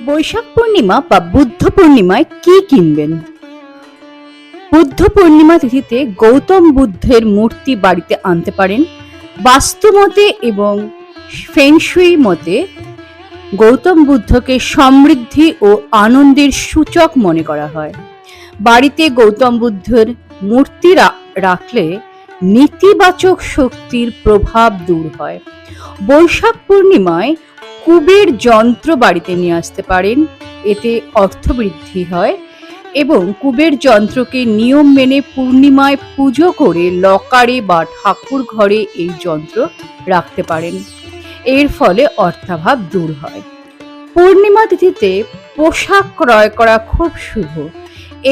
বৈশাখ পূর্ণিমা বা বুদ্ধ পূর্ণিমায় কি কিনবেন? বুদ্ধ পূর্ণিমা তিথিতে গৌতম বুদ্ধের মূর্তি বাড়িতে আনতে পারেন। বাস্তুমতে এবং ফেংশুই মতে গৌতম বুদ্ধকে সমৃদ্ধি ও আনন্দের সূচক মনে করা হয়। বাড়িতে গৌতম বুদ্ধের মূর্তি রাখলে নেতিবাচক শক্তির প্রভাব দূর হয়। বৈশাখ পূর্ণিমায় কুবের যন্ত্র বাড়িতে নিয়ে আসতে পারেন। এতে অর্থ বৃদ্ধি হয় এবং কুবের যন্ত্রকে নিয়ম মেনে পূর্ণিমায় পুজো করে লকারে বা ঠাকুর ঘরে এই যন্ত্র রাখতে পারেন। এর ফলে অর্থাভাব দূর হয়। পূর্ণিমা তিথিতে পোশাক ক্রয় করা খুব শুভ।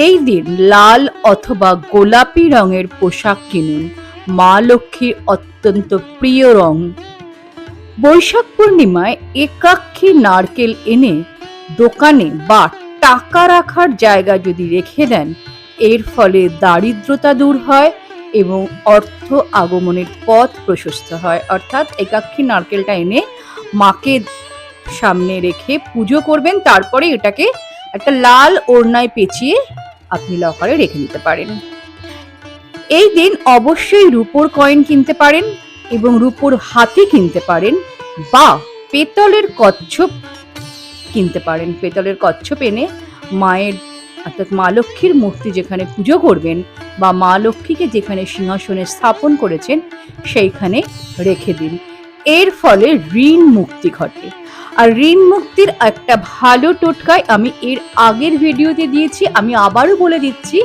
এই দিন লাল অথবা গোলাপি রঙের পোশাক কিনুন। মা লক্ষ্মীর অত্যন্ত প্রিয় রং। বৈশাখ পূর্ণিমায় একাক্ষী নারকেল এনে দোকানে বা টাকা রাখার জায়গা যদি রেখে দেন, এর ফলে দারিদ্রতা দূর হয় এবং অর্থ আগমনের পথ প্রশস্ত হয়। অর্থাৎ একাক্ষী নারকেলটা এনে মাকে সামনে রেখে পুজো করবেন, তারপরে এটাকে একটা লাল ওড়নায় পেঁচিয়ে আপনি লকারে রেখে দিতে পারেন। এই দিন অবশ্যই রূপোর কয়েন কিনতে পারেন এবং রূপোর হাতি কিনতে পারেন। বা পেতলের কচ্ছপ কিনতে পারেন। পেতলের কচ্ছপ এনে মায়ের, অর্থাৎ মা লক্ষ্মীর মূর্তি যেখানে পুজো করবেন বা মা লক্ষ্মীকে যেখানে সিংহাসনে স্থাপন করেছেন, সেইখানে রেখে দিন। এর ফলে ঋণ মুক্তি ঘটে। আর ঋণ মুক্তির একটা ভালো টোটকায় আমি এর আগের ভিডিওতে দিয়েছি, আমি আবারও বলে দিচ্ছি,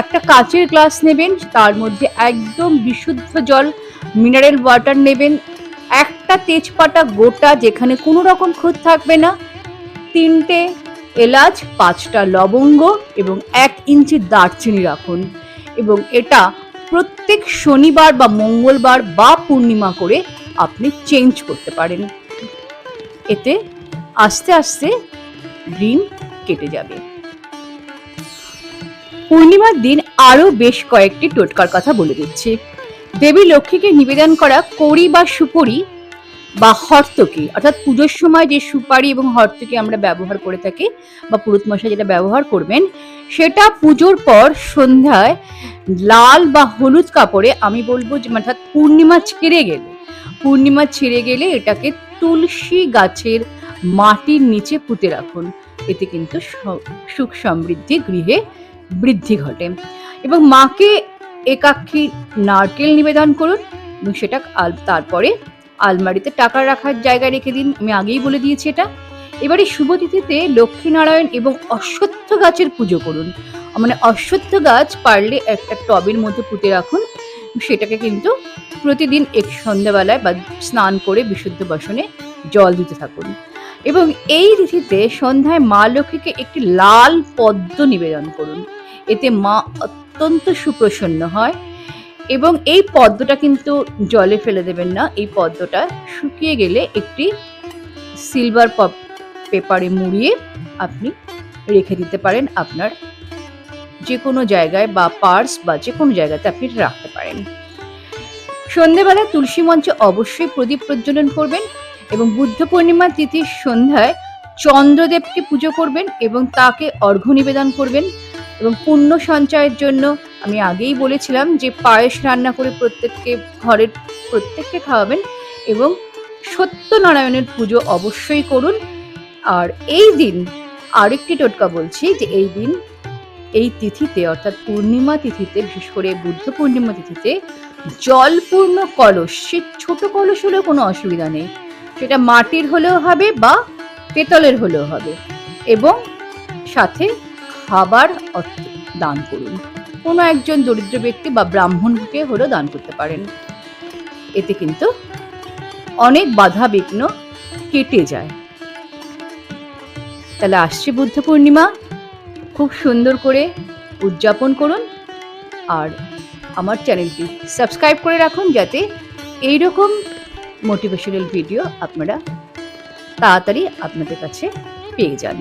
একটা কাচের গ্লাস নেবেন, তার মধ্যে একদম বিশুদ্ধ জল মিনারেল ওয়াটার নেবেন একটা তেজপাতা গোটা যেখানে কোনো রকম খুঁত থাকবে না, তিনটে এলাচ, পাঁচটা লবঙ্গ এবং এক ইঞ্চি দারচিনি রাখুন। এবং এটা প্রত্যেক শনিবার বা মঙ্গলবার বা পূর্ণিমা করে আপনি চেঞ্জ করতে পারেন। এতে আস্তে আস্তে ঋণ কেটে যাবে। পূর্ণিমার দিন আরও বেশ কয়েকটি টোটকার কথা বলে দিচ্ছি। দেবী লক্ষ্মীকে নিবেদন করা কড়ি বা সুপরি বা হর্তকি। অর্থাৎ পুজোর সময় যে সুপারি এবং হর্তকি আমরা ব্যবহার করে থাকি বা পুরুত মশাই যেটা ব্যবহার করবেন, সেটা পুজোর পর সন্ধ্যায় লাল বা হলুদ কাপড়ে আমি বলব যে অর্থাৎ পূর্ণিমা ছেড়ে গেলে, পূর্ণিমা ছেড়ে গেলে এটাকে তুলসী গাছের মাটির নিচে পুঁতে রাখুন। এতে কিন্তু সুখ সমৃদ্ধি গৃহে বৃদ্ধি ঘটে। এবং মাকে একাক্ষী নারকেল নিবেদন করুন এবং সেটা তারপরে আলমারিতে টাকা রাখার জায়গায় রেখে দিন। আমি আগেই বলে দিয়েছি এটা। এবারে শুভ তিথিতে লক্ষ্মীনারায়ণ এবং অশ্বত্থ গাছের পুজো করুন। মানে অশ্বত্থ গাছ পারলে একটা টবের মধ্যে পুঁতে রাখুন। সেটাকে কিন্তু প্রতিদিন এক সন্ধ্যাবেলায় বা স্নান করে বিশুদ্ধ বাসনে জল দিতে থাকুন। এবং এই তিথিতে সন্ধ্যায় মা লক্ষ্মীকে একটি লাল পদ্ম নিবেদন করুন। এতে মা অত্যন্ত সুপ্রসন্ন হয় এবং এই পদ্মটা কিন্তু জলে ফেলে দেবেন না, এই পদ্মটা শুকিয়ে গেলে একটি সিলভার পেপারে মুড়িয়ে আপনি রেখে দিতে পারেন আপনার যে কোনো জায়গায় বা পার্স বা যে কোনো জায়গাতে আপনি রাখতে পারেন। সন্ধেবেলা তুলসী মঞ্চে অবশ্যই প্রদীপ প্রজ্বলন করবেন এবং বুদ্ধ পূর্ণিমার তিথির সন্ধ্যায় চন্দ্রদেবকে পুজো করবেন এবং তাকে অর্ঘ্য নিবেদন করবেন। এবং পুণ্য সঞ্চয়ের জন্য আমি আগেই বলেছিলাম যে পায়েস রান্না করে প্রত্যেককে ঘরের প্রত্যেককে খাওয়াবেন এবং সত্যনারায়ণের পুজো অবশ্যই করুন। আর এই দিন আরেকটি টোটকা বলছি যে এই দিন এই তিথিতে অর্থাৎ পূর্ণিমা তিথিতে, বিশেষ করে বুদ্ধ পূর্ণিমা তিথিতে জলপূর্ণ কলস, সে ছোট কলস হলেও কোনো অসুবিধা নেই। সেটা মাটির হলেও হবে বা পেতলের হলেও হবে। এবং সাথে খাবার দান করুন। কোনো একজন দরিদ্র ব্যক্তি বা ব্রাহ্মণকে হলেও দান করতে পারেন। এতে কিন্তু অনেক বাধা বিঘ্ন কেটে যায়। তাহলে আসছে বুদ্ধ পূর্ণিমা। খুব সুন্দর করে উদযাপন করুন। আর আমার চ্যানেলটি সাবস্ক্রাইব করে রাখুন যাতে এই রকম মোটিভেশনাল ভিডিও আপনারা তাড়াতাড়ি আপনাদের কাছে পেয়ে যান।